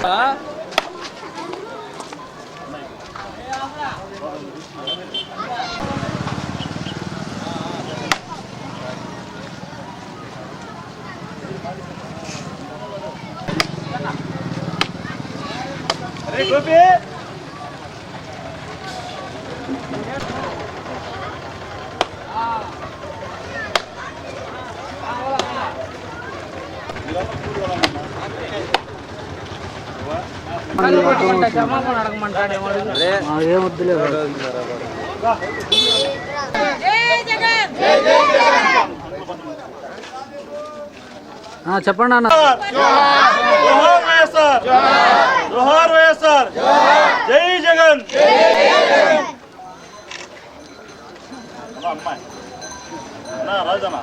Hah? Hey, Gopi! Gracias. చెప్పండి అన్న జోహార్ వైఎస్ఆర్ జై జగన్ రాజన్న అన్నా.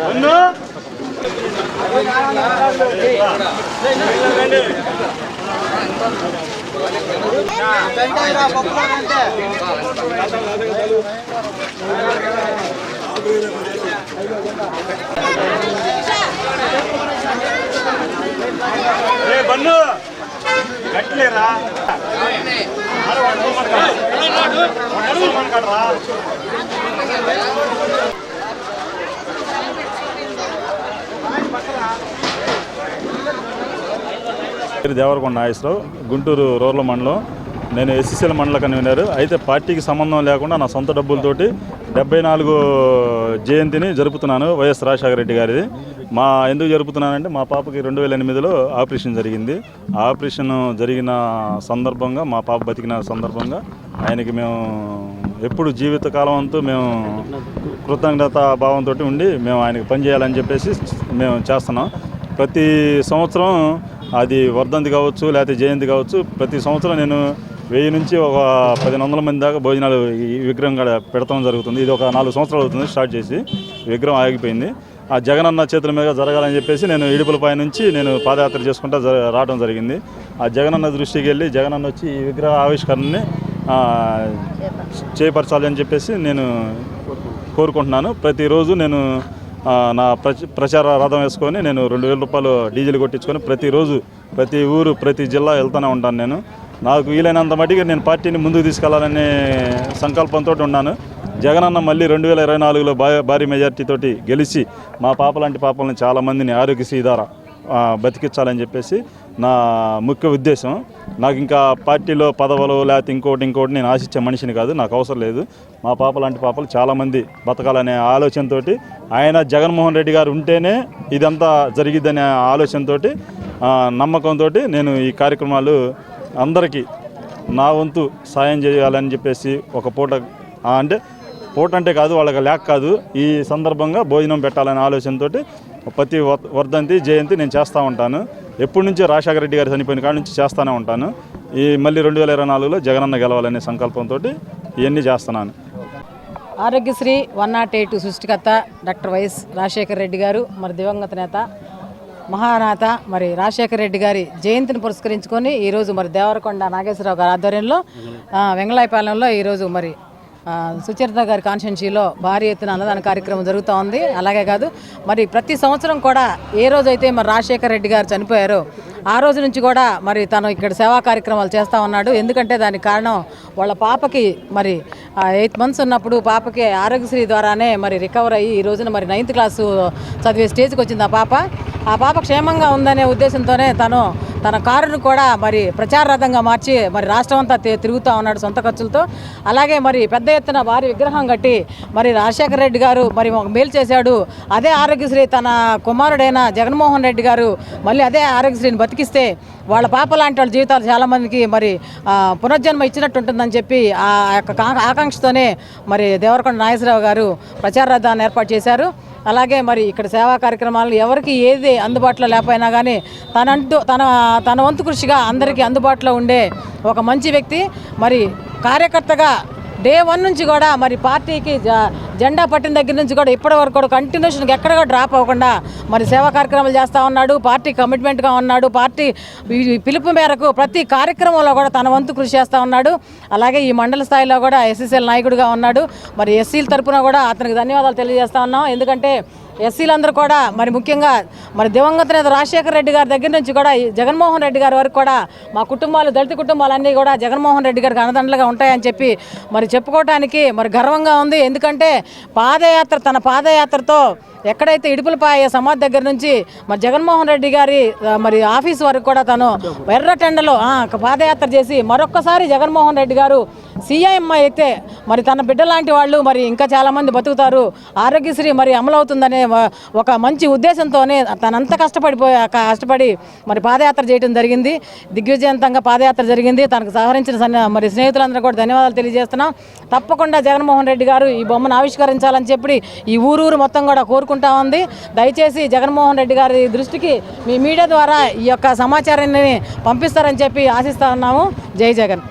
బన్ను రండి. రే బన్ను. గట్లేరా? అరే పేరు దేవరకొండ నాగేశ్వరరావు గుంటూరు రూరల్ మండలం. నేను ఎస్సీసీల మండల కన్వీనర్. అయితే పార్టీకి సంబంధం లేకుండా నా సొంత డబ్బులతోటి డెబ్బై నాలుగు జయంతిని జరుపుతున్నాను వైఎస్ రాజశేఖర రెడ్డి గారిది. మా ఎందుకు జరుపుతున్నానంటే మా పాపకి రెండు వేల ఎనిమిదిలో ఆపరేషన్ జరిగింది. ఆపరేషన్ జరిగిన సందర్భంగా మా పాప బతికిన సందర్భంగా ఆయనకి మేము ఎప్పుడు జీవితకాలం అంతా మేము కృతజ్ఞత భావంతో ఉండి మేము ఆయనకి పనిచేయాలని చెప్పేసి మేము చేస్తున్నాం. ప్రతి సంవత్సరం అది వర్ధంతి కావచ్చు లేకపోతే జయంతి కావచ్చు ప్రతి సంవత్సరం నేను వెయ్యి నుంచి ఒక పదిహేను వందల మంది దాకా భోజనాలు ఈ విగ్రహం కాడ పెడతాం జరుగుతుంది. ఇది ఒక నాలుగు సంవత్సరాలు అవుతుంది స్టార్ట్ చేసి విగ్రహం ఆగిపోయింది. ఆ జగనన్న చేతుల మీద జరగాలని చెప్పేసి నేను ఇడుపులపై నుంచి నేను పాదయాత్ర చేసుకుంటా రావడం జరిగింది. ఆ జగనన్న దృష్టికి వెళ్ళి జగనన్న వచ్చి ఈ విగ్రహ ఆవిష్కరణని చేపరచాలి అని చెప్పేసి నేను కోరుకుంటున్నాను. ప్రతిరోజు నేను నా ప్రచ ప్రచార రథం వేసుకొని నేను రెండు వేల రూపాయలు డీజిల్ కొట్టించుకొని ప్రతిరోజు ప్రతి ఊరు ప్రతి జిల్లా వెళ్తూనే ఉంటాను నేను. నాకు వీలైనంత మటుకు నేను పార్టీని ముందుకు తీసుకెళ్ళాలనే సంకల్పంతో ఉన్నాను. జగనన్న మళ్ళీ రెండు వేల ఇరవై నాలుగులో భారీ మెజార్టీతోటి గెలిచి మా పాప లాంటి పాపలను చాలామందిని ఆరోగ్యశ్రీ ద్వారా బతికించాలని చెప్పేసి నా ముఖ్య ఉద్దేశం. నాకు ఇంకా పార్టీలో పదవులు లేకపోతే ఇంకోటి ఇంకోటి నేను ఆశించే మనిషిని కాదు నాకు అవసరం లేదు. మా పాప లాంటి పాపలు చాలామంది బతకాలనే ఆలోచనతోటి ఆయన జగన్మోహన్ రెడ్డి గారు ఉంటేనే ఇదంతా జరిగిద్దనే ఆలోచనతో నమ్మకంతో నేను ఈ కార్యక్రమాలు అందరికీ నా వంతు సాయం చేయాలని చెప్పేసి ఒక పూట అంటే పూట అంటే కాదు వాళ్ళకి లేక కాదు ఈ సందర్భంగా భోజనం పెట్టాలనే ఆలోచనతోటి ప్రతి వర్ధంతి జయంతి నేను చేస్తూ ఉంటాను. ఎప్పటి నుంచో రాజశేఖర రెడ్డి గారు చనిపోయిన కాడ నుంచి చేస్తూనే ఉంటాను. ఈ మళ్ళీ రెండు వేల ఇరవై నాలుగులో జగనన్న గెలవాలనే సంకల్పంతో ఇవన్నీ చేస్తున్నాను. ఆరోగ్యశ్రీ వన్ నాట్ ఎయిట్ సృష్టికర్త డాక్టర్ వైఎస్ రాజశేఖర రెడ్డి గారు మరి దివంగత నేత మహానాథ మరి రాజశేఖర రెడ్డి గారి జయంతిని పురస్కరించుకొని ఈరోజు మరి దేవరకొండ నాగేశ్వరరావు గారి ఆధ్వర్యంలో వెంగళాయపాలెంలో ఈరోజు మరి సుచరిత గారి కాన్స్టిట్యున్సీలో భారీ ఎత్తున అన్నదాన కార్యక్రమం జరుగుతూ ఉంది. అలాగే కాదు మరి ప్రతి సంవత్సరం కూడా ఏ రోజైతే మరి రాజశేఖర రెడ్డి గారు చనిపోయారో ఆ రోజు నుంచి కూడా మరి తను ఇక్కడ సేవా కార్యక్రమాలు చేస్తూ ఉన్నాడు. ఎందుకంటే దానికి కారణం వాళ్ళ పాపకి మరి ఎయిత్ మంత్స్ ఉన్నప్పుడు పాపకి ఆరోగ్యశ్రీ ద్వారానే మరి రికవర్ అయ్యి ఈ రోజున మరి నైన్త్ క్లాసు చదివే స్టేజ్కి వచ్చింది ఆ పాప. ఆ పాప క్షేమంగా ఉందనే ఉద్దేశంతోనే తను తన కారును కూడా మరి ప్రచార రథంగా మార్చి మరి రాష్ట్రం అంతా తి- తిరుగుతూ ఉన్నాడు సొంత ఖర్చులతో. అలాగే మరి పెద్ద ఎత్తున వారి విగ్రహం కట్టి మరి రాజశేఖర రెడ్డి గారు మరి ఒక మేలు చేశాడు. అదే ఆరోగ్యశ్రీ తన కుమారుడైన జగన్మోహన్ రెడ్డి గారు మళ్ళీ అదే ఆరోగ్యశ్రీని బతికిస్తే వాళ్ళ పాప లాంటి వాళ్ళ జీవితాలు చాలామందికి మరి పునర్జన్మ ఇచ్చినట్టు ఉంటుందని చెప్పి ఆ యొక్క ఆకాంక్షతోనే మరి దేవరకొండ నాగేశ్వరరావు గారు ప్రచార రథాన్ని ఏర్పాటు చేశారు. అలాగే మరి ఇక్కడ సేవా కార్యక్రమాలు ఎవరికి ఏది అందుబాటులో లేకపోయినా కానీ తనంటూ తన తన వంతు కృషిగా అందరికీ అందుబాటులో ఉండే ఒక మంచి వ్యక్తి. మరి కార్యకర్తగా డే వన్ నుంచి కూడా మరి పార్టీకి జెండా పట్టిన దగ్గర నుంచి కూడా ఇప్పటి వరకు కూడా కంటిన్యూషన్ ఎక్కడ కూడా డ్రాప్ అవ్వకుండా మరి సేవా కార్యక్రమాలు చేస్తూ ఉన్నాడు పార్టీ కమిట్మెంట్గా ఉన్నాడు పార్టీ పిలుపు మేరకు ప్రతి కార్యక్రమంలో కూడా తన వంతు కృషి చేస్తూ ఉన్నాడు. అలాగే ఈ మండల స్థాయిలో కూడా ఎస్సీసీఎల్ నాయకుడిగా ఉన్నాడు. మరి ఎస్సీల తరఫున కూడా అతనికి ధన్యవాదాలు తెలియజేస్తా ఉన్నాం. ఎందుకంటే ఎస్సీలందరూ కూడా మరి ముఖ్యంగా మరి దివంగత నేత రాజశేఖర రెడ్డి గారి దగ్గర నుంచి కూడా ఈ జగన్మోహన్ రెడ్డి గారి వరకు కూడా మా కుటుంబాలు దళిత కుటుంబాలన్నీ కూడా జగన్మోహన్ రెడ్డి గారికి అన్నదండలుగా ఉంటాయని చెప్పి మరి చెప్పుకోవటానికి మరి గర్వంగా ఉంది. ఎందుకంటే పాదయాత్ర తన పాదయాత్రతో ఎక్కడైతే ఇడుపులపాయ సమాధి దగ్గర నుంచి మరి జగన్మోహన్ రెడ్డి గారి మరి ఆఫీస్ వరకు కూడా తను ఎర్రటెండలో పాదయాత్ర చేసి మరొక్కసారి జగన్మోహన్ రెడ్డి గారు సీఎం అయితే మరి తన బిడ్డ లాంటి వాళ్ళు మరి ఇంకా చాలామంది బతుకుతారు. ఆరోగ్యశ్రీ మరి అమలవుతుందనే ఒక మంచి ఉద్దేశంతోనే తనంత కష్టపడిపోయి కష్టపడి మరి పాదయాత్ర చేయడం జరిగింది. దిగ్విజయంతంగా పాదయాత్ర జరిగింది. తనకు సహకరించిన మరి స్నేహితులందరూ కూడా ధన్యవాదాలు తెలియజేస్తున్నాం. తప్పకుండా జగన్మోహన్ రెడ్డి గారు ఈ బొమ్మను ఆవిష్కరించాలని చెప్పి ఈ ఊరూరు మొత్తం కూడా కోరుకుంటా ఉంది. దయచేసి జగన్మోహన్ రెడ్డి గారి దృష్టికి మీ మీడియా ద్వారా ఈ యొక్క సమాచారాన్ని పంపిస్తారని చెప్పి ఆశిస్తా ఉన్నాము. జై జగన్.